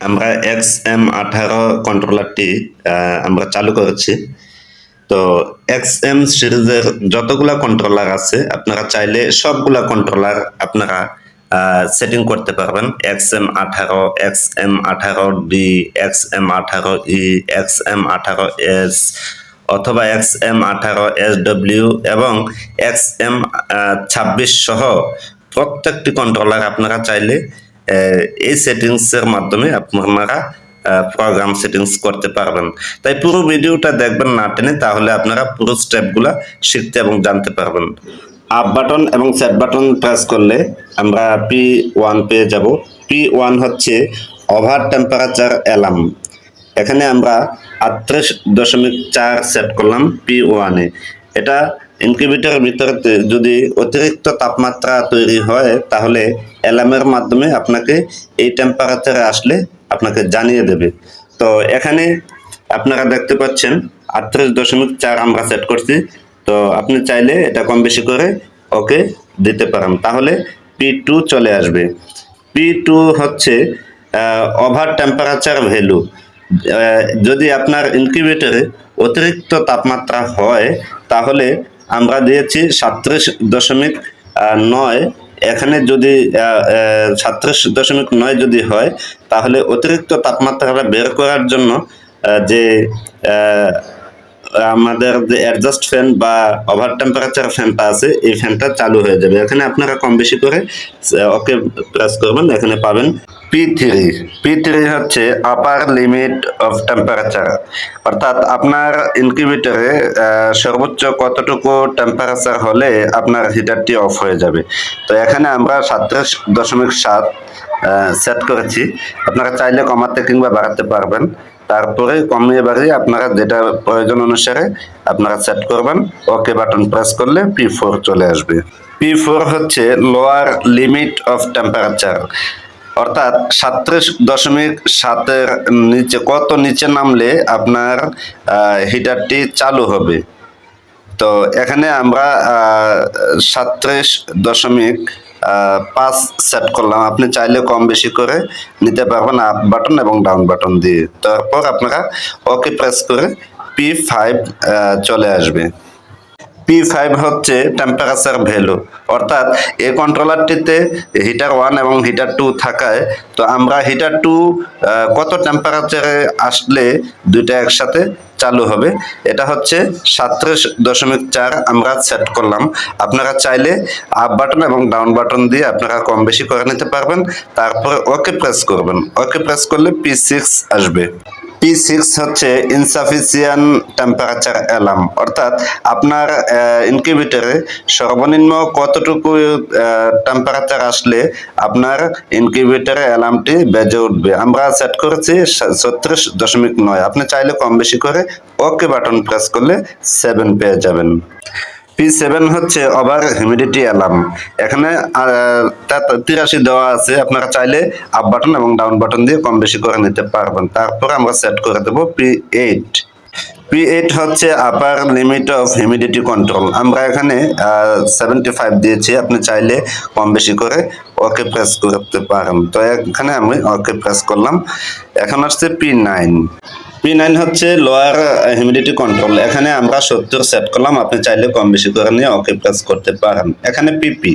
আমরা x M আঠারো কন্ট্রোলারটি আমরা চালু করেছি। তো এক্স এম সিরিজের যতগুলা কন্ট্রোলার আছে, আপনারা চাইলে সবগুলা কন্ট্রোলার আপনারা সেটিং করতে পারবেন। এক্স এম আঠারো এক্স এম আঠারো ডি এক্স এম আঠারো ই এক্স এম আঠারো এস অথবা এক্স এম আঠারো এস ডব্লিউ এবং এক্স এম ছাব্বিশ সহ প্রত্যেকটি কন্ট্রোলার আপনারা চাইলে এই সেটিংসের মাধ্যমে আপনারা প্রোগ্রাম সেটিংস করতে পারবেন। তাই পুরো ভিডিওটা দেখবেন না টেনে, তাহলে আপনারা পুরো স্টেপগুলো শিখতে এবং জানতে পারবেন। আপ বাটন এবং সেট বাটন প্রেস করলে আমরা পি ওয়ান পেয়ে যাব। পি ওয়ান হচ্ছে ওভার টেম্পারেচার অ্যালার্ম এখানে আমরা আটত্রিশ দশমিক চার সেট করলাম পি ওয়ানে এটা ইনকিউবেটরের ভিতরে যদি অতিরিক্ত তাপমাত্রা তৈরি হয়, তাহলে অ্যালার্মের মাধ্যমে আপনাকে এই টেম্পারেচারে আসলে আপনাকে জানিয়ে দেবে। তো এখানে আপনারা দেখতে পাচ্ছেন আটত্রিশ দশমিক চার আমরা সেট করছি। তো আপনি চাইলে এটা কম বেশি করে ওকে দিতে পারেন। তাহলে পি টু চলে আসবে। পি টু হচ্ছে ওভার টেম্পারেচার ভ্যালু যদি আপনার ইনকিউবেটরে অতিরিক্ত তাপমাত্রা হয়, তাহলে আমরা দিয়েছি সাতত্রিশ দশমিক নয়। এখানে যদি সাতত্রিশ দশমিক নয় যদি হয়, তাহলে অতিরিক্ত তাপমাত্রাটা বের করার জন্য যে আমাদের যে অ্যাডজাস্ট ফ্যান বা ওভার টেম্পারেচার ফ্যানটা আছে, এই ফ্যানটা চালু হয়ে যাবে। এখানে আপনারা কম বেশি করে ওকে প্রেস করবেন, এখানে পাবেন পি থ্রি পি থ্রি হচ্ছে আপার লিমিট অফ টেম্পারেচার অর্থাৎ আপনার ইনকিউবেটরে সর্বোচ্চ কতটুকু টেম্পারেচার হলে আপনার হিটারটি অফ হয়ে যাবে। তো এখানে আমরা সাতত্রিশ দশমিক সাত সেট করেছি। আপনারা চাইলে কমাতে কিংবা বাড়াতে পারবেন। তারপরে কমিয়ে বাড়িয়ে আপনারা যেটা প্রয়োজন অনুসারে আপনারা সেট করবেন। ওকে বাটন প্রেস করলে পি ফোর চলে আসবে। পি ফোর হচ্ছে লোয়ার লিমিট অফ টেম্পারেচার অর্থাৎ সাতত্রিশ দশমিক সাতের নিচে, কত নিচে নামলে আপনার হিটারটি চালু হবে। তো এখানে আমরা সাতত্রিশ দশমিক পাঁচ সেট করলাম। আপনি চাইলে কম বেশি করে নিতে পারবেন আপ বাটন এবং ডাউন বাটন দিয়ে। তারপর আপনারা ওকে প্রেস করে পি ফাইভ চলে আসবে। পি ফাইভ হচ্ছে টেম্পারেচার ভ্যালু অর্থাৎ এই কন্ট্রোলারটিতে হিটার ওয়ান এবং হিটার টু থাকায়, তো আমরা হিটার টু কত টেম্পারেচারে আসলে দুইটা একসাথে চালু হবে? এটা হচ্ছে সাতত্রিশ দশমিক চার আমরা সেট করলাম। আপনারা চাইলে আপ বাটন এবং ডাউন বাটন দিয়ে আপনারা কম বেশি করে নিতে পারবেন। তারপরে ওকে প্রেস করবেন। ওকে প্রেস করলে পি সিক্স আসবে। পি সিক্স হচ্ছে ইনসাফিসিয়ান টেম্পারেচার অ্যালার্ম অর্থাৎ আপনার ইনকিউবেটরে সর্বনিম্ন কতটুকু টেম্পারেচার আসলে আপনার ইনকিউবেটরে অ্যালার্মটি বেজে উঠবে। আমরা সেট করেছি ছত্রিশ দশমিক নয়। আপনি চাইলে কম বেশি করে ওকে বাটন প্রেস করলে সেভেন পেয়ে যাবেন। পি সেভেন হচ্ছে ওভার হিউমিডিটি অ্যালার্ম এখানে তিরাশি দেওয়া আছে। আপনারা চাইলে আপ বাটন এবং ডাউন বাটন দিয়ে কম বেশি করে নিতে পারবেন। তারপর আমরা সেট করে দেবো পি এইট পি এইট হচ্ছে upper limit of humidity control আমরা এখানে সেভেন্টি ফাইভ দিয়েছি, আপনি চাইলে কম বেশি করে ওকে প্রেস করতে পারেন। তো এখানে আমি ওকে প্রেস করলাম। এখন আসছে পি নাইন পি নাইন হচ্ছে লোয়ার হিউমিডিটি কন্ট্রোল এখানে আমরা সত্তর সেট করলাম, আপনি চাইলে কম বেশি করে নিয়ে ওকে প্রেস করতে পারেন। এখানে পিপি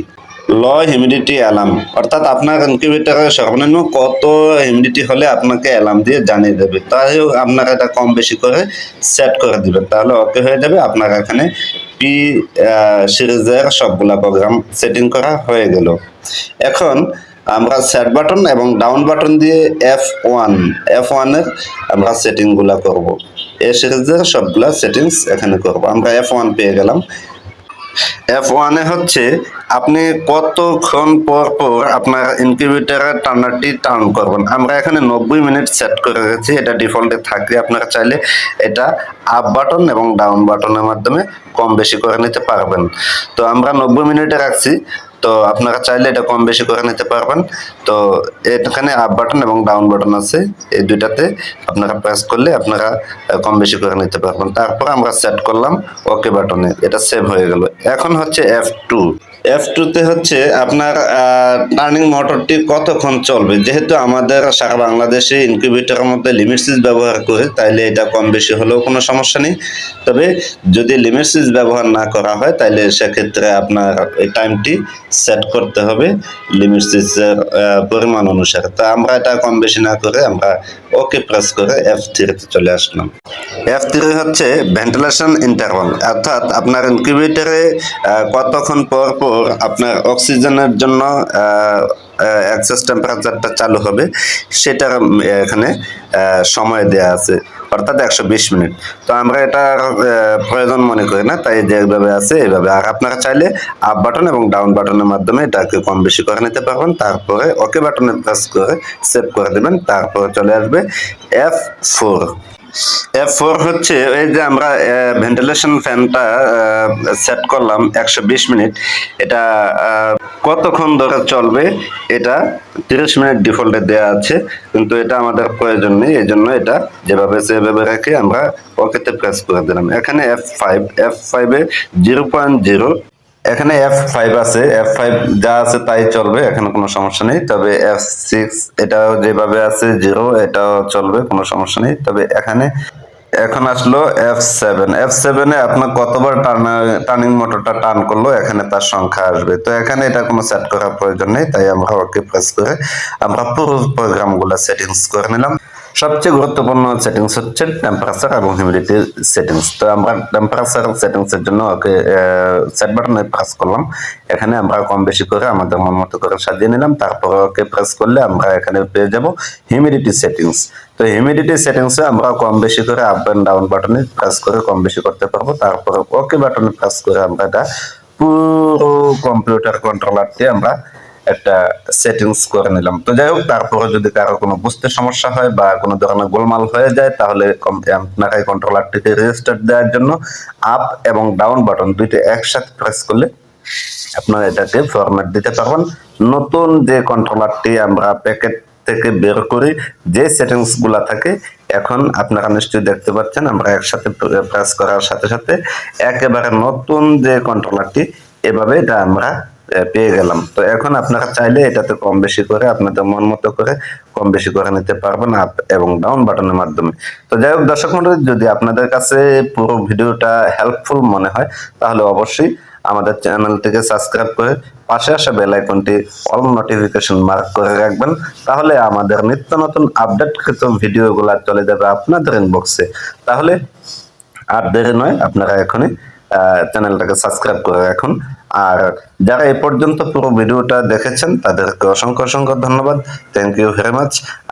লো হিউমিডিটি অ্যালার্ম। অর্থাৎ আপনার ইনকিউবেটরে সর্বনিম্ন কত হিউমিডিটি হলে আপনাকে অ্যালার্ম দিয়ে জানিয়ে দেবে? তাই আপনারা এটা কম বেশি করে সেট করে দিবেন তাহলে ওকে হয়ে যাবে। আপনার এখানে পি সিরিজের সবগুলা প্রোগ্রাম সেটিং করা হয়ে গেল। এখন আমরা সেট বাটন এবং ডাউন বাটন দিয়ে এফ ওয়ান এফ ওয়ানের আমরা সেটিংগুলা করব। এ সিরিজের সবগুলা সেটিংস এখানে করব। আমরা এফ ওয়ান পেয়ে গেলাম। এফ ওয়ানে হচ্ছে আপনি কতক্ষণ পর পর আপনার ইনকিউবেটারের টার্নারটি টার্ন করবেন? আমরা এখানে নব্বই মিনিট সেট করে রেখেছি, এটা ডিফল্টে থাকলে আপনারা চাইলে এটা আপ বাটন এবং ডাউন বাটনের মাধ্যমে কম বেশি করে নিতে পারবেন। তো আমরা নব্বই মিনিটে রাখছি। তো আপনারা চাইলে এটা কম বেশি করে নিতে পারবেন। তো এখানে আপ বাটন এবং ডাউন বাটন আছে এই দুইটাতে। আপনারা প্রেস করলে আপনারা কম বেশি করে নিতে পারবেন। তারপর আমরা সেট করলাম ওকে বাটনে এটা সেভ হয়ে গেল। এখন হচ্ছে এফ টু এফ টুতে হচ্ছে আপনার টার্নিং মোটরটি কতক্ষণ চলবে? যেহেতু আমাদের সারা বাংলাদেশে ইনকিউবেটরের মধ্যে লিমিট সুইচ ব্যবহার করে, তাইলে এটা কম বেশি হলেও কোনো সমস্যা নেই। তবে যদি লিমিট সুইচ ব্যবহার না করা হয়, তাইলে সেক্ষেত্রে আপনার এই টাইমটি সেট করতে হবে লিমিট সুইচের পরিমাণ অনুসারে। তো আমরা এটা কম বেশি না করে আমরা ওকে প্রেস করে এফ থ্রিতে চলে আসলাম। এফ থ্রি হচ্ছে ভেন্টিলেশন ইন্টারভাল অর্থাৎ আপনার ইনকিউবেটরে কতক্ষণ পর পর আপনার অক্সিজেনের জন্য অ্যাক্সেস টেম্পারেচারটা চালু হবে, সেটার এখানে সময় দেয়া আছে। অর্থাৎ একশো বিশ মিনিট। তো আমরা এটা প্রয়োজন মনে করি না, তাই যেভাবে আছে এইভাবে আর আপনারা চাইলে আপ বাটন এবং ডাউন বাটনের মাধ্যমে এটাকে কম বেশি করে নিতে পারবেন। তারপরে ওকে বাটনে প্রেস করে সেভ করে দেবেন। তারপরে চলে আসবে এফ ফোর এফ ফোর হচ্ছে এই যে আমরা ভেন্টিলেশন ফ্যানটা সেট করলাম একশো বিশ মিনিট। এটা কতক্ষণ ধরে চলবে, এটা তিরিশ মিনিট ডিফল্টে দেওয়া আছে, কিন্তু এটা আমাদের প্রয়োজন নেই, এই জন্য এটা যেভাবে সেভাবে রেখে আমরা ওকেতে প্রেস করে দিলাম। এখানে এফ ফাইভ এফ ফাইভে জিরো পয়েন্ট জিরো এখানে এফ ফাইভ আছে এফ ফাইভ যা আছে তাই চলবে, এখানে কোনো সমস্যা নেই, তবে এফ সিক্স এটাও যেভাবে আছে জিরো এটাও চলবে, কোনো সমস্যা নেই, তবে এখানে এখন আসলো এফ সেভেন এফ সেভেনে আপনার কতবার টার্নিং মোটরটা টার্ন করল, এখানে তার সংখ্যা আসবে। তো এখানে এটা কোনো সেট করার প্রয়োজন নেই, তাই আমরা ওকে প্রেস করে আমরা পুরো প্রোগ্রামগুলো সেটিংস করে নিলাম। সবচেয়ে গুরুত্বপূর্ণ সেটিংস হচ্ছে টেম্পারেচার এবং হিউমিডিটি সেটিংস তো আমরা টেম্পারেচার সেটিংস এর জন্য ওকে সেট বাটনে প্রেস করলাম। এখানে আমরা কম বেশি করে আমাদের মন মতো করে সাজিয়ে নিলাম। তারপর ওকে প্রেস করলে আমরা এখানে পেয়ে যাব হিউমিডিটি সেটিংস তো হিউমিডিটি সেটিংসে আমরা কম বেশি করে আপ এন্ড ডাউন বাটনে প্রেস করে কম বেশি করতে পারব। তারপর ওকে বাটনে প্রেস করে আমরা এটা পুরো কম্পিউটার কন্ট্রোলারটি আমরা একটা সেটিংস করে নিলাম। তো যাই হোক, তারপরে যদি কারও কোনো বুঝতে সমস্যা হয় বা কোনো ধরনের গোলমাল হয়ে যায়, তাহলে এই কন্ট্রোলারটিতে রেজিস্টার দেওয়ার জন্য আপ এবং ডাউন বাটন দুইটা একসাথে প্রেস করলে আপনারা এটাকে ফরম্যাট দিতে পারবেন। নতুন যে কন্ট্রোলারটি আমরা প্যাকেট থেকে বের করি, যে সেটিংসগুলা থাকে, এখন আপনারা নিশ্চয়ই দেখতে পাচ্ছেন, আমরা একসাথে প্রেস করার সাথে সাথে একেবারে নতুন যে কন্ট্রোলারটি এভাবে এটা আমরা পেয়ে গেলাম। তো এখন আপনারা চাইলে এটাতে কম বেশি করে আপনাদের মন মতো করে কম বেশি করে নিতে পারবেন আপ এবং ডাউন বাটনের মাধ্যমে। তো যাই হোক দর্শক মন্ডলী, যদি আপনাদের কাছে পুরো ভিডিওটা হেল্পফুল মনে হয়, তাহলে অবশ্যই আমাদের চ্যানেলটিকে সাবস্ক্রাইব করে পাশে আসা বেল আইকনটি অল নোটিফিকেশন মার্ক করে রাখবেন। তাহলে আমাদের নিত্য নতুন আপডেটকৃত ভিডিওগুলো চলে যাবে আপনাদের ইনবক্সে তাহলে আর দেরি নয়, আপনারা এখনই চ্যানেলটাকে সাবস্ক্রাইব করে রাখুন। আর যারা এ পর্যন্ত পুরো ভিডিওটা দেখেছেন, তাদেরকে অসংখ্য অসংখ্য ধন্যবাদ। থ্যাংক ইউ ভেরি মাচ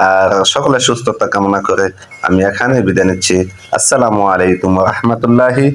আর সকলে সুস্থতা কামনা করে আমি এখানে বিদায় নিচ্ছি। আসসালামু আলাইকুম রহমতুল্লাহি